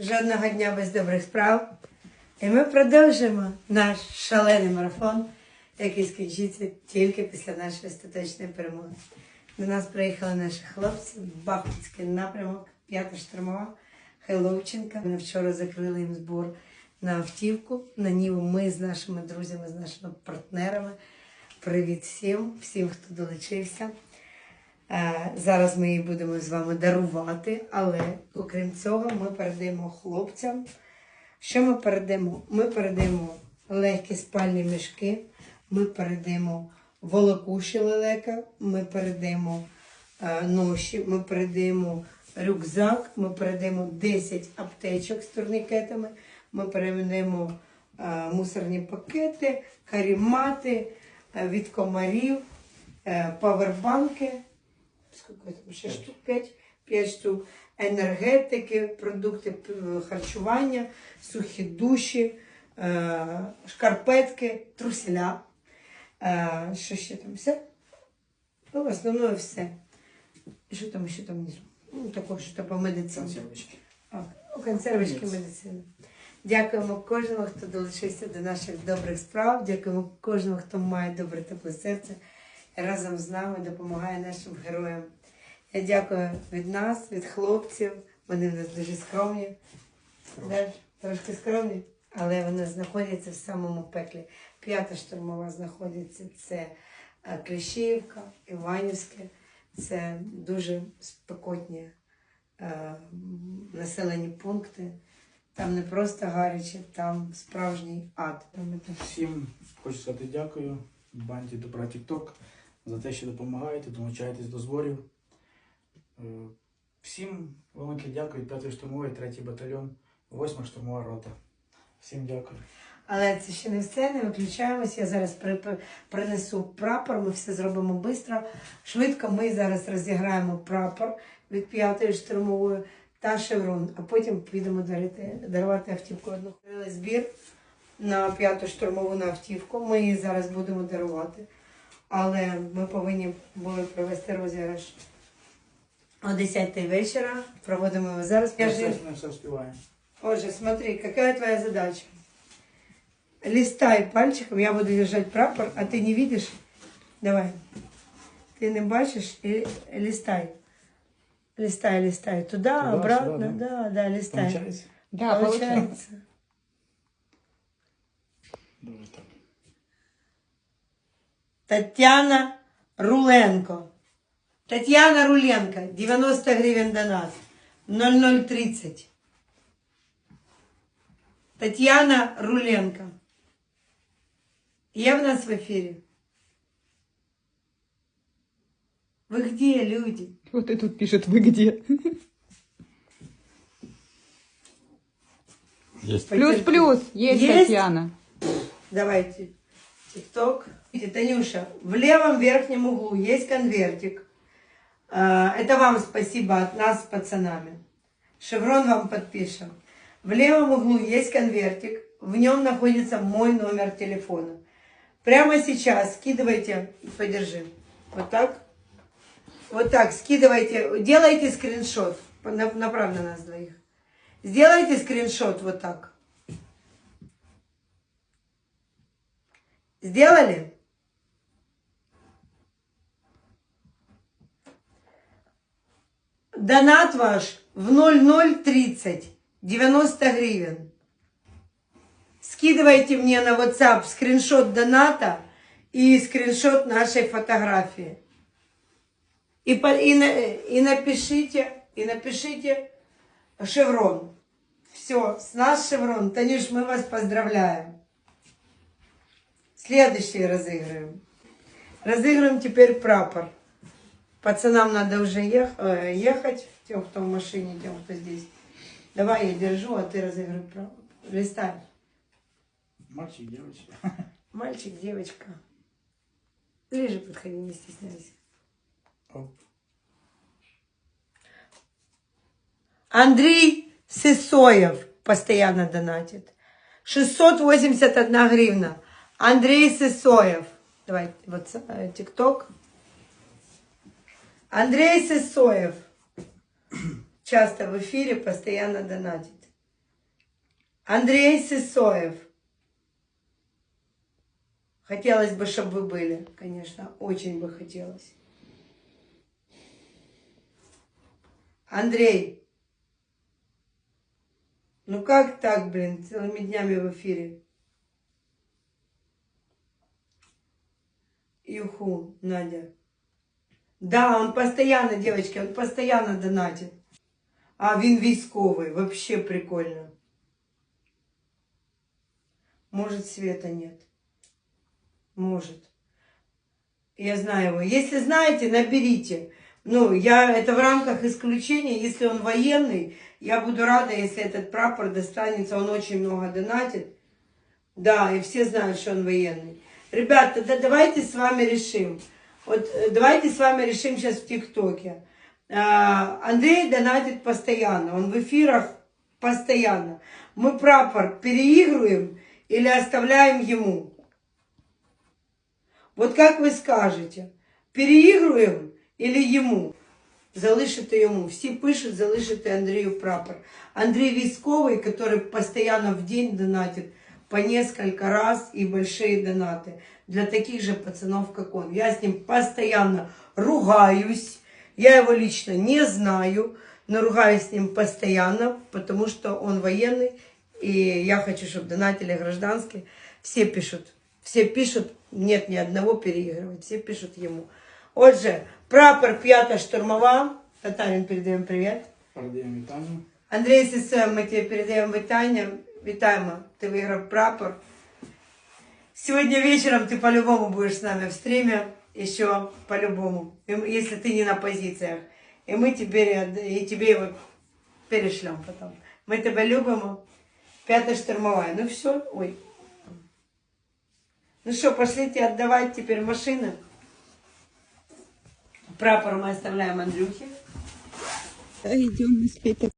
Жодного дня без добрих справ. І ми продовжимо наш шалений марафон, який скінчиться тільки після нашої остаточної перемоги. До нас приїхали наші хлопці, Бахмутський напрямок, п'ята штурмова, Хайловченка. Вони вчора закрили їм збор на автівку. На ніву ми з нашими друзями, з нашими партнерами. Привіт всім, всім, хто долучився. Е, Зараз ми її будемо з вами дарувати, але окрім цього, ми передаємо хлопцям. Що ми передаємо? Ми передаємо легкі спальні мішки, ми передаємо волокуші лелека, ми передаємо е, ноші, ми передаємо рюкзак, ми передаємо 10 аптечок з турнікетами, ми передаємо е, мусорні пакети, карімати від комарів, павербанки. Сколько там? 6 штук, 5, 5 штук. Енергетики, продукти харчування, сухі душі, е, шкарпетки, труселя. Е, що ще там? Все? Ну, в основному все. Що там ще там внизу? Ну, такого, що по медицині. Консервочки. А, консервочки медицини. Дякуємо кожному, хто долучився до наших добрих справ. Дякуємо кожному, хто має добре тепле серце разом з нами допомагає нашим героям. Я дякую від нас, від хлопців. Вони в нас дуже скромні. Да, трошки скромні, але вони знаходяться в самому пеклі. П'ята штурмова знаходиться це е, Кліщівка, Іванівське. Це дуже спекотні е, населені пункти. Там не просто гаряче, там справжній ад. Всім хочу сказати дякую банді Добра Тікток за те, що допомагаєте, долучаєтесь до зборів. Е, Всім велике дякую, 5 штурмовий, 3 батальйон, 8 штурмова рота. Всім дякую. Але це ще не все, не виключаємось. Я зараз при- при- принесу прапор, ми все зробимо швидко. Швидко ми зараз розіграємо прапор від п'ятої штурмової та шеврон, а потім підемо дарити, дарувати автівку одну. Збір на п'яту штурмову на автівку. Ми її зараз будемо дарувати. Але ми повинні були провести розіграш о 10 вечора. Проводимо його зараз. Я Ми ж- все, ми все вспіваємо. Отже, смотри, какая твоя задача? Листай пальчиком, я буду держать прапор, а ты не видишь? Давай. Ты не бачишь и листай. Листай, листай. Туда, Туда, обратно, сюда, да, да, листай. Получається? Да, получается. Получается. Дуже так. Татьяна Руленко. Татьяна Руленко, 90 гривен донат. 0030. Татьяна Руленко. Я в нас в эфире. Вы где, люди? Вот и тут пишет, вы где? Есть. Плюс-плюс, есть, Есть? Татьяна. Давайте. ТикТок. Танюша, в левом верхнем углу есть конвертик. А, Это вам спасибо от нас с пацанами. Шеврон вам подпишем. В левом углу есть конвертик. В нем находится мой номер телефона. Прямо сейчас скидывайте, подержи. Вот так. Вот так, скидывайте, делайте скриншот. На- Направь на нас двоих. Сделайте скриншот вот так. Сделали? Донат ваш в 0030 90 гривен. Скидывайте мне на WhatsApp скриншот доната и скриншот нашей фотографии. И, и, и напишите, и напишите шеврон. Все, с нас шеврон. Танюш, мы вас поздравляем. Следующий разыгрываем. Разыгрываем теперь прапор. Пацанам надо уже ех- э, ехать, тем, кто в машине, тем, кто здесь. Давай я держу, а ты разыгрывай прапор. Листай. Мальчик, дівчинка. Мальчик, девочка. Ближе подходи, не стесняйся. Оп. Андрей Сысоев постоянно донатит. 681 гривна. Андрей Сысоев. Давай, вот э, ТикТок. Андрей Сысоев. Часто в эфире, постоянно донатит. Андрей Сысоев. Хотелось бы, чтобы вы были, конечно, очень бы хотелось. Андрей, ну как так, блин, целыми днями в эфире? Юху, Надя. Да, он постоянно, девочки, он постоянно донатит. А він військовий, вообще прикольно. Может, света нет. Может. Я знаю его. Если знаете, наберите. Ну, я, это в рамках исключения. Если он военный, я буду рада, если этот прапор достанется. Он очень много донатит. Да, и все знают, что он военный. Ребята, да давайте с вами решим. Вот э, давайте с вами решим сейчас в ТикТоке. А, Андрей донатит постоянно, он в эфирах постоянно. Мы прапор переигрываем или оставляем ему? Вот как вы скажете, переигрываем или ему? Залишити йому. Всі пишуть, залишити Андрію прапор. Андрей Військовий, который постоянно в день донатит по несколько раз и большие донаты для таких же пацанов, как он. Я с ним постоянно ругаюсь. Я его лично не знаю, но ругаюсь с ним постоянно, потому что он военный, и я хочу, чтобы донатили гражданские. Все пишут, все пишут, нет ни одного переигрывать, все пишут ему. Отже, прапор п'ята штурмова. Татарин, передаємо привіт. Передаємо вітання. Андрій Сесоєв, ми тебе передаємо вітання. Вітаємо, ти виграв прапор. Сегодня вечером ты по-любому будешь с нами в стриме, еще по-любому, если ты не на позициях. И мы отд- и тебе его перешлем потом. Мы тебя любим. Пятая штурмовая. Ну все, ой. Ну что, пошлите отдавать теперь машины. Прапор мы оставляем Андрюхе. Идем на спектакль.